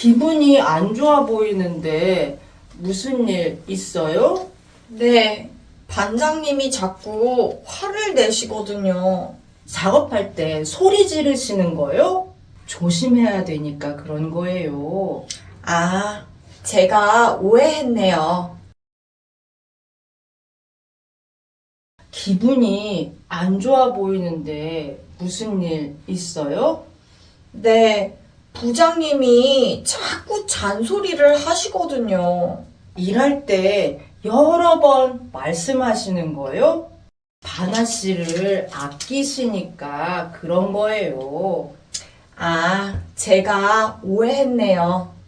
기분이 안 좋아 보이는데 무슨 일 있어요? 네, 반장님이 자꾸 화를 내시거든요. 작업할 때 소리 지르시는 거요? 조심해야 되니까 그런 거예요. 아, 제가 오해했네요. 기분이 안 좋아 보이는데 무슨 일 있어요? 네, 부장님이 자꾸 잔소리를 하시거든요. 일할 때 여러 번 말씀하시는 거요? 바나 씨를 아끼시니까 그런 거예요. 아, 제가 오해했네요.